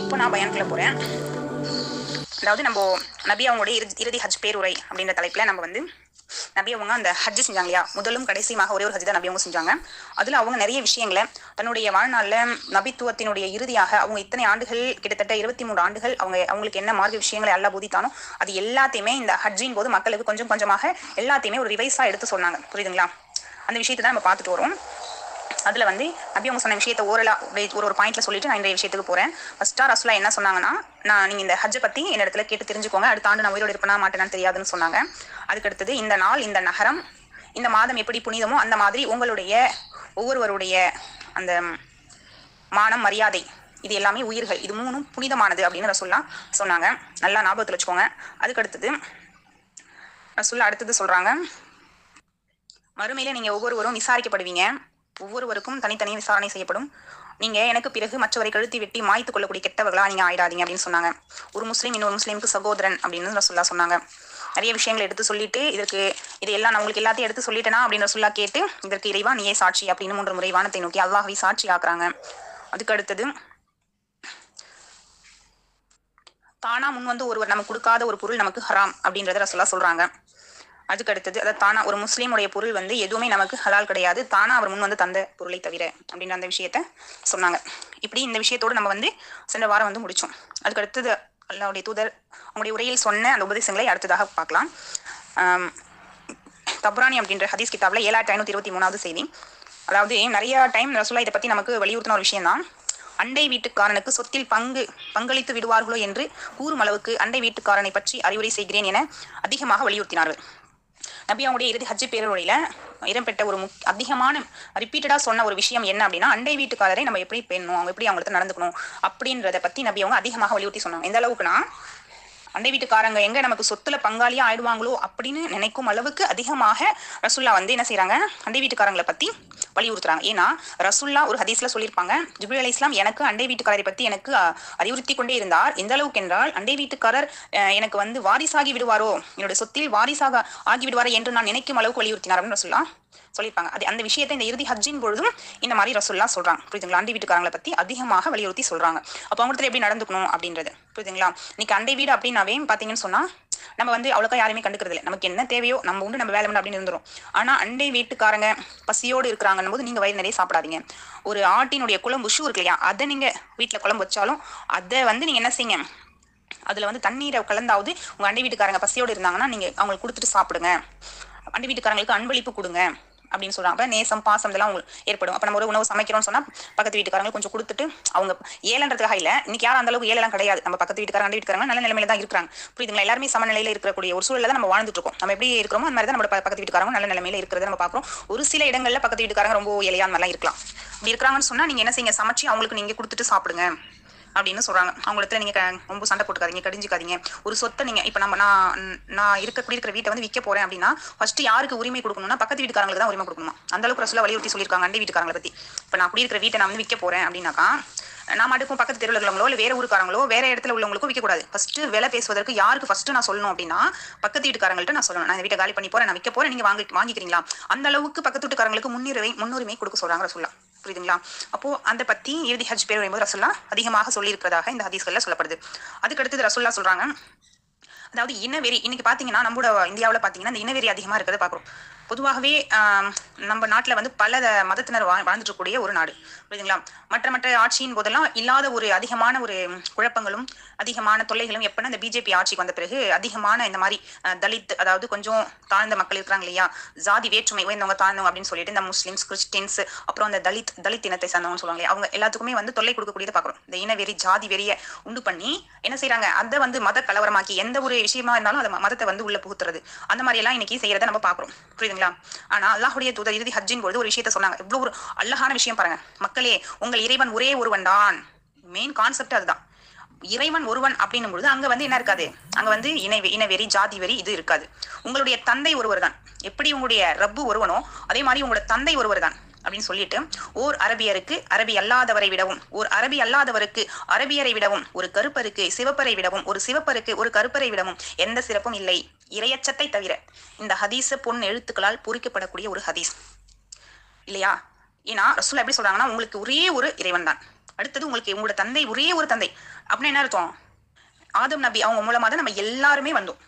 இப்போ நான் பயானுக்குள்ள போகிறேன் அதாவது நம்ம நபி அவங்களுடைய இறுதி இறுதி ஹஜ் பேருரை அப்படின்ற தலைப்பில் நம்ம வந்து நபி அவங்க அந்த ஹஜ் செஞ்சாங்க இல்லையா? முதலும் கடைசியுமாக ஒரே ஒரு ஹஜ் தான் நபி அவங்க செஞ்சாங்க. அதில் அவங்க நிறைய விஷயங்களை தன்னுடைய வாழ்நாளில் நபித்துவத்தினுடைய இறுதியாக அவங்க இத்தனை ஆண்டுகள் கிட்டத்தட்ட இருபத்தி மூணு ஆண்டுகள் அவங்க அவங்களுக்கு என்ன மாதிரி விஷயங்களை எல்லாம் போதித்தானோ அது எல்லாத்தையுமே இந்த ஹஜ்ஜின் போது மக்களுக்கு கொஞ்சம் கொஞ்சமாக எல்லாத்தையுமே ஒரு ரிவைஸாக எடுத்து சொன்னாங்க. புரியுதுங்களா? அந்த விஷயத்தை தான் நம்ம பார்த்துட்டு வரோம். அதில் வந்து நபி அவங்க சொன்ன விஷயத்தை ஓரலாக ஒரு ஒரு பாயிண்ட்ல சொல்லிட்டு நான் இந்த விஷயத்துக்கு போகிறேன் ஃபர்ஸ்டா ரசுலா என்ன சொன்னாங்கன்னா நான் நீங்கள் இந்த ஹஜ்ஜை பற்றி என்ன இடத்துல கேட்டு தெரிஞ்சுக்கோங்க. அடுத்த ஆண்டு நான் உயிரோடு இருப்பேனா மாட்டேனான்னு தெரியாதுன்னு சொன்னாங்க. அதுக்கு அடுத்தது இந்த நாள் இந்த நகரம் இந்த மாதம் எப்படி புனிதமோ அந்த மாதிரி உங்களுடைய ஒவ்வொருவருடைய அந்த மானம் மரியாதை இது எல்லாமே உயிர்கள். இது மூணும் புனிதமானது அப்படின்னு ரசுல்லா சொன்னாங்க. நல்லா ஞாபகத்தில் வச்சுக்கோங்க. அதுக்கடுத்தது ரசுல்லா அடுத்தது சொல்கிறாங்க மறுமையில நீங்க ஒவ்வொருவரும் விசாரிக்கப்படுவீங்க. ஒவ்வொருவருக்கும் தனித்தனி விசாரணை செய்யப்படும். நீங்க எனக்கு பிறகு மற்றவரை கழுத்தி வெட்டி மாய்த்து கொள்ளக்கூடிய கெட்டவர்களா நீங்க ஆயிடாதீங்க அப்படின்னு சொன்னாங்க. ஒரு முஸ்லீம் இன்னொரு முஸ்லீமுக்கு சகோதரன் அப்படின்னு ரசுல்லா சொன்னாங்க. நிறைய விஷயங்களை எடுத்து சொல்லிட்டு இதற்கு இதையெல்லாம் நான் உங்களுக்கு எல்லாத்தையும் எடுத்து சொல்லிட்டேனா அப்படின்னு ரசுல்லா கேட்டு இதற்கு இறைவா நீயே சாட்சி அப்படின்னு மூன்று முறை வானத்தை நோக்கி அல்லாஹவை சாட்சி ஆக்குறாங்க. அதுக்கு அடுத்தது தானா முன் வந்து ஒருவர் நமக்கு கொடுக்காத ஒரு பொருள் நமக்கு ஹராம் அப்படின்றத ரசுல்லா சொல்றாங்க. அதுக்கு அடுத்தது அதாவது தானா ஒரு முஸ்லீமுடைய பொருள் வந்து எதுவுமே நமக்கு ஹலால் கிடையாது. தானா அவர் முன் வந்து தந்த பொருளை தவிர அப்படின்ற அந்த விஷயத்த சொன்னாங்க. இப்படி இந்த விஷயத்தோடு நம்ம வந்து சென்ற வாரம் வந்து முடிச்சோம். அதுக்கு அடுத்தது அல்லாவுடைய தூதர் அவங்களுடைய உரையில் சொன்ன அந்த உபதேசங்களை அடுத்ததாக பார்க்கலாம். தப்ரானி அப்படின்ற ஹதீஸ் கிதாப்ல ஏழாயிரத்தி ஐநூத்தி இருபத்தி மூணாவது செய்தி. அதாவது நிறைய டைம் ரசோல்லா இதை பத்தி நமக்கு வலியுறுத்தின ஒரு விஷயம் தான். அண்டை வீட்டுக்காரனுக்கு சொத்தில் பங்கு பங்களித்து விடுவார்களோ என்று கூறும் அளவுக்கு அண்டை வீட்டுக்காரனை பற்றி அறிவுரை செய்கிறேன் என அதிகமாக வலியுறுத்தினார்கள். நபி அவங்களுடைய இறுதி ஹஜ்ஜி பேருரையில இடம்பெற்ற ஒரு முக் அதிகமான ரிப்பீட்டடா சொன்ன ஒரு விஷயம் என்ன அப்படின்னா அண்டை வீட்டுக்காரரை நம்ம எப்படி பேணணும்? அவங்க எப்படி அவங்கள்ட்ட நடந்துக்கணும்? அப்படின்றத பத்தி நபி அவங்க அதிகமாக வலியுறுத்தி சொன்னாங்க. எந்த அளவுக்குன்னா அண்டை வீட்டுக்காரங்க எங்க நமக்கு சொத்துல பங்காளியா ஆயிடுவாங்களோ அப்படின்னு நினைக்கும் அளவுக்கு அதிகமாக ரசுல்லா வந்து என்ன செய்யறாங்க அண்டை வீட்டுக்காரங்களை பத்தி வலியுறுத்துறாங்க. ஏன்னா ரசுல்லா ஒரு ஹதீஸ்ல சொல்லியிருப்பாங்க ஜிப்ரி அலி இஸ்லாம் எனக்கு அண்டை வீட்டுக்காரரை பத்தி எனக்கு அறிவுறுத்தி கொண்டே இருந்தார். எந்த அளவுக்கு என்றால் அண்டை வீட்டுக்காரர் எனக்கு வந்து வாரிசாகி விடுவாரோ என்னுடைய சொத்தில் வாரிசாக ஆகி விடுவாரோ என்று நான் நினைக்கும் அளவுக்கு வலியுறுத்தினார் அப்படின்னு ரசுல்லா சொல்லியிருப்பாங்க. அது அந்த விஷயத்தை இந்த இறுதி ஹஜ்ஜின் பொழுதும் இந்த மாதிரி ரசுல்லா சொல்றாங்க. புரியுதுங்களா? அண்டை வீட்டுக்காரங்களை பத்தி அதிகமாக வலியுறுத்தி சொல்றாங்க. அப்போ அவங்கள்ட்ட எப்படி நடந்துக்கணும் அப்படின்றது? புரியுதுங்களா? இன்னைக்கு அண்டை வீடு அப்படின்னாவே பாத்தீங்கன்னு சொன்னா நம்ம வந்து அவ்வளோக்கா யாருமே கண்டுக்கிறது இல்லை நமக்கு என்ன தேவையோ நம்ம உண்டு நம்ம வேலை உண்டு அப்படின்னு இருந்துரும். ஆனா அண்டை வீட்டுக்காரங்க பசியோடு இருக்கிறாங்கன்னும் போது நீங்க வயிறு நிறைய சாப்பிடாதீங்க. ஒரு ஆட்டினுடைய குழம்பு ஷூ இருக்கு இல்லையா? அதை நீங்க வீட்டுல குழம்பு வச்சாலும் அதை வந்து நீங்க என்ன செய்யுங்க? அதுல வந்து தண்ணீரை கலந்தாவது உங்க அண்டை வீட்டுக்காரங்க பசியோடு இருந்தாங்கன்னா நீங்க அவங்களுக்கு கொடுத்துட்டு சாப்பிடுங்க. அண்டை வீட்டுக்காரங்களுக்கு அன்பளிப்பு கொடுங்க. அப்படின்னு சொல்றாங்க. அப்ப நேசம் பாசம் இதெல்லாம் உங்களுக்கு ஏற்படும். அப்ப நம்ம ஒரு உணவு சமைக்கிறோம்னு சொன்னா பக்கத்து வீட்டுக்காரங்களுக்கு கொஞ்சம் கொடுத்துட்டு அவங்க ஏழன்றதுக்காக இல்ல. இன்னைக்கு யாரும் அந்த அளவுக்கு ஏழெல்லாம் கிடையாது. நம்ம பக்கத்து வீட்டுக்காரங்க வீட்டுக்காரங்க நல்ல நிலைமையில தான் இருக்காங்க புரியுதுங்களா? எல்லாருமே சமநிலையில இருக்கக்கூடிய ஒரு சூழல தான் நம்ம வாழ்ந்துட்டு இருக்கோம் நம்ம எப்படி இருக்கிறோமோ அந்த மாதிரி தான் நம்ம பக்கத்து வீட்டுக்காரங்க நல்ல நிலைமையில இருக்கிறத நம்ம பாக்குறோம் ஒரு சில இடங்கள்ல பக்கத்து வீட்டுக்காரங்க ரொம்ப ஏழையா அந்த மாதிரிலாம் இருக்கலாம். அப்படி இருக்கிறாங்கன்னு சொன்னா நீங்க என்ன செய்யுங்க? சமைச்சு அவங்களுக்கு நீங்க கொடுத்துட்டு சாப்பிடுங்க. அப்படின்னு சொல்றாங்க. அவங்க இடத்துல நீங்க ரொம்ப சண்டை போட்டுக்காதீங்க கடிஞ்சுக்காதீங்க. ஒரு சொத்தை நீங்க இப்ப நம்ம நான் நான் இருக்க இருக்கிற வீட்டை வந்து விற்க போறேன் அப்படின்னா ஃபர்ஸ்ட் யாருக்கு உரிமை கொடுக்கணும்னா பக்கத்து வீட்டுக்காரங்களுக்கு தான் உரிமை கொடுக்கணுமா? அந்த அளவுக்கு ரசூலா வலியுறுத்தி சொல்லியிருக்காங்க அண்டை வீட்டுக்காரங்களை பத்தி. இப்ப நான் குடியிருக்கிற வீட்டை நான் வந்து விற்க போறேன் அப்படின்னாக்கா நான் மட்டுக்கும் பக்கத்து தெருவில் இருக்கிறவங்களோ இல்லை வேற ஊருக்காரங்களோ வேற இடத்துல உள்ளவங்களுக்கும் விற்கக்கூடாது ஃபர்ஸ்ட் விலை பேசுவதற்கு யாருக்கு ஃபர்ஸ்ட் நான் சொல்லணும் அப்படின்னா பக்கத்து வீட்டுக்காரங்கள்ட்ட நான் சொல்லணும். நான் இந்த வீட்டை காலி பண்ணி போறேன் நான் விற்க போறேன் நீங்க வாங்கி வாங்கிக்கிறீங்களா? அந்த அளவுக்கு பக்கத்து வீட்டுக்காரங்களுக்கு முன்னுரிமை முன்னுரிமை கொடுக்க சொல்றாங்க ரசூல்லா புரியுதுங்களா? அப்போ அந்த பத்தி இறுதி ஹஜ் பேர் வரும்போது ரசுல்லா அதிகமாக சொல்லியிருக்கிறதாக இந்த ஹதீஸ்களில் சொல்லப்படுது. அதுக்கடுத்தது ரசுல்லா சொல்றாங்க. அதாவது இனவெறி இன்னைக்கு பாத்தீங்கன்னா நம்மளோட இந்தியாவுல பாத்தீங்கன்னா இந்த இனவெறி அதிகமா இருக்கிறத பாக்குறோம். பொதுவாகவே நம்ம நாட்டில் வந்து பல மதத்தினர் வா வாழ்ந்துட்டு ஒரு நாடு. புரியுதுங்களா? மற்ற மற்ற ஆட்சியின் போதெல்லாம் இல்லாத ஒரு அதிகமான ஒரு குழப்பங்களும் அதிகமான தொல்லைகளும் எப்படின்னா இந்த பிஜேபி ஆட்சிக்கு வந்த பிறகு அதிகமான இந்த மாதிரி தலித் அதாவது கொஞ்சம் தாழ்ந்த மக்கள் இருக்கிறாங்க இல்லையா? ஜாதி வேற்றுமை உயர்ந்தவங்க தாழ்ந்தவங்க அப்படின்னு சொல்லிட்டு இந்த முஸ்லிம்ஸ் கிறிஸ்டின்ஸ் அப்புறம் அந்த தலித் தலித் இனத்தை சார்ந்தவங்க சொல்லுவாங்க இல்லையா, அவங்க எல்லாத்துக்குமே வந்து தொல்லை கொடுக்கக்கூடியதை பாக்குறோம் இந்த இனவெறி ஜாதி வெறிய உண்டு பண்ணி என்ன செய்யறாங்க அதை வந்து மத கலவரமாக்கி எந்த ஒரு விஷயமா இருந்தாலும் அதை மதத்தை வந்து உள்ள புகுத்துறது. அந்த மாதிரி எல்லாம் இன்னைக்கு செய்யறதை நம்ம பாக்குறோம் புரியுதுங்களா? ஆனா அல்லாஹுடைய தூதர் இறுதி ஹஜ்ஜின் பொழுது ஒரு விஷயத்த சொன்னாங்க. இவ்வளவு ஒரு அழகான விஷயம் பாருங்க. மக்களே உங்கள் இறைவன் ஒரே ஒருவன் தான். மெயின் கான்செப்ட் அதுதான். இறைவன் ஒருவன் அப்படின்னும் பொழுது அங்க வந்து என்ன இருக்காது? அங்க வந்து இணை இனவெறி ஜாதி வெறி இது இருக்காது. உங்களுடைய தந்தை ஒருவர் தான் எப்படி உங்களுடைய ரப்பு ஒருவனோ அதே மாதிரி உங்களோட தந்தை ஒருவர் தான் அப்படின்னு சொல்லிட்டு ஓர் அரபியருக்கு அரபி அல்லாதவரை விடவும் ஓர் அரபி அல்லாதவருக்கு அரபியரை விடவும் ஒரு கருப்பருக்கு சிவப்பரை விடவும் ஒரு சிவப்பருக்கு ஒரு கருப்பரை விடவும் எந்த சிறப்பும் இல்லை. இரையச்சத்தை தவிர இந்த ஹதீஸ பொன் எழுத்துக்களால் பொறிக்கப்படக்கூடிய ஒரு ஹதீஸ். இல்லையா? ஏன்னா ரசூல் எப்படி சொல்றாங்கன்னா உங்களுக்கு ஒரே ஒரு இறைவன் தான். அடுத்தது உங்களுக்கு உங்களோட தந்தை ஒரே ஒரு தந்தை. அப்படின்னு என்ன அர்த்தம்? ஆதம் நபி அவங்க மூலமா தான் நம்ம எல்லாருமே வந்தோம்.